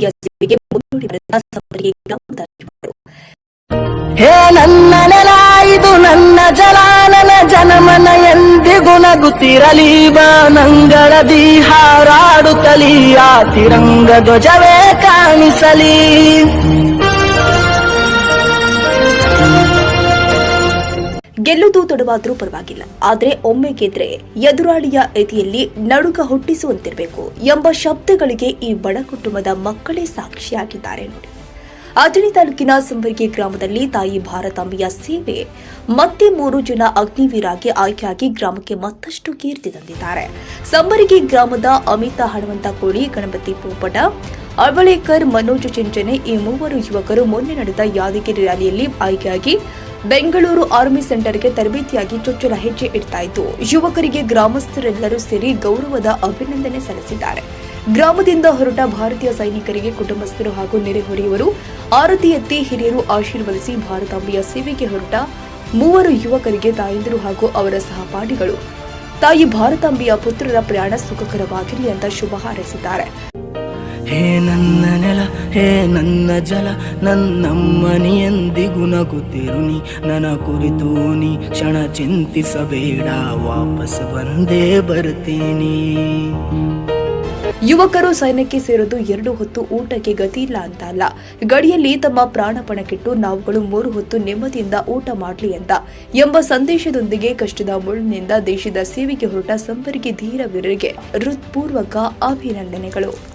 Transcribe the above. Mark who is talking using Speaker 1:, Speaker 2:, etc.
Speaker 1: ಸೇವೆಗೆ ಮುನ್ನೋಡಿ ಬರೆದ ಗಮನ
Speaker 2: ಹೇ ನನ್ನ ನೆಲ, ಇದು ನನ್ನ ಜಲ, ನನ್ನ ಜನಮನ ಎಂದಿಗೂ ನಗುತ್ತಿರಲಿ ನಂಗಳ ಹಾರಾಡುತ್ತಲಿ, ಆ ತಿರಂಗ ಧ್ವಜವೇ ಕಾಣಿಸಲಿ.
Speaker 1: ಗೆಲ್ಲುವುದು ತೊಡವಾದರೂ ಪರವಾಗಿಲ್ಲ. ಆದರೆ ಒಮ್ಮೆ ಗೆದ್ರೆ ಎದುರಾಳಿಯ ಎದೆಯಲ್ಲಿ ನಡುಕ ಹುಟ್ಟಿಸುವಂತಿರಬೇಕು ಎಂಬ ಶಬ್ದಗಳಿಗೆ ಈ ಬಡ ಕುಟುಂಬದ ಮಕ್ಕಳೇ ಸಾಕ್ಷಿಯಾಗಿದ್ದಾರೆ ನೋಡಿ. ಅಥಣಿ ತಾಲೂಕಿನ ಸಂಬರ್ಗಿ ಗ್ರಾಮದಲ್ಲಿ ತಾಯಿ ಭಾರತಾಂಬೆಯ ಸೇವೆ ಮತ್ತೆ ಮೂರು ಜನ ಅಗ್ನಿವೀರಾಗಿ ಆಯ್ಕೆಯಾಗಿ ಗ್ರಾಮಕ್ಕೆ ಮತ್ತಷ್ಟು ಕೀರ್ತಿ ತಂದಿದ್ದಾರೆ. ಸಂಬರಗಿ ಗ್ರಾಮದ ಅಮಿತಾ ಹನುಮಂತ ಕೋಳಿ ಗಣಪತಿ ಪೋಪಟ ಅಳವಳೇಕರ್ ಮನೋಜ್ ಚಿಂಚನೆ ಈ ಮೂವರು ಯುವಕರು ಮೊನ್ನೆ ನಡೆದ ಯಾದಗಿರಿ ರ್ಯಾಲಿಯಲ್ಲಿ ಆಯ್ಕೆಯಾಗಿ ಬೆಂಗಳೂರು ಆರ್ಮಿ ಸೆಂಟರ್ಗೆ ತರಬೇತಿಯಾಗಿ ಚೊಚ್ಚಲ ಹೆಜ್ಜೆ ಇಡ್ತಾ ಇದ್ದು ಯುವಕರಿಗೆ ಗ್ರಾಮಸ್ಥರೆಲ್ಲರೂ ಸೇರಿ ಗೌರವದ ಅಭಿನಂದನೆ ಸಲ್ಲಿಸಿದ್ದಾರೆ. ಗ್ರಾಮದಿಂದ ಹೊರಟ ಭಾರತೀಯ ಸೈನಿಕರಿಗೆ ಕುಟುಂಬಸ್ಥರು ಹಾಗೂ ನೆರೆಹೊರೆಯವರು ಆರತಿ ಎತ್ತಿ ಹಿರಿಯರು ಆಶೀರ್ವದಿಸಿ ಭಾರತಾಂಬೆಯ ಸೇವೆಗೆ ಹೊರಟ ಮೂವರು ಯುವಕರಿಗೆ ತಾಯಂದಿರು ಹಾಗೂ ಅವರ ಸಹಪಾಠಿಗಳು. ತಾಯಿ ಭಾರತಾಂಬೆಯ ಪುತ್ರರ ಪ್ರಯಾಣ ಸುಖಕರವಾಗಿರಲಿ ಅಂತ ಶುಭ ಹಾರೈಸಿದ್ದಾರೆ.
Speaker 2: ಹೇ ನನ್ನ ನೆಲ, ಹೇ ನನ್ನ ಜಲ ನನ್ನಮ್ಮನಿ ಎಂದಿಗೂ ನಗುತ್ತಿರುನಿ ನನ್ನ ಕುರಿತು ನೀ ಕ್ಷಣ ಚಿಂತಿಸಬೇಡ, ವಾಪಸ್ ಬಂದೇ ಬರ್ತೀನಿ.
Speaker 1: ಯುವಕರು ಸೈನ್ಯಕ್ಕೆ ಸೇರೋದು ಎರಡು ಹೊತ್ತು ಊಟಕ್ಕೆ ಗತಿ ಇಲ್ಲ ಅಂತ ಅಲ್ಲ ಗಡಿಯಲ್ಲಿ ತಮ್ಮ ಪ್ರಾಣ ಪಣಕ್ಕಿಟ್ಟು ನಾವುಗಳು ಮೂರು ಹೊತ್ತು ನೆಮ್ಮದಿಯಿಂದ ಊಟ ಮಾಡಲಿ ಅಂತ. ಎಂಬ ಸಂದೇಶದೊಂದಿಗೆ ಕಷ್ಟದ ಮುಳ್ಳಿನಿಂದ ದೇಶದ ಸೇವೆಗೆ ಹೊರಟ ಸಂಪರ್ಕಿ ಧೀರ ವೀರರಿಗೆ ಹೃತ್ಪೂರ್ವಕ ಅಭಿನಂದನೆಗಳು.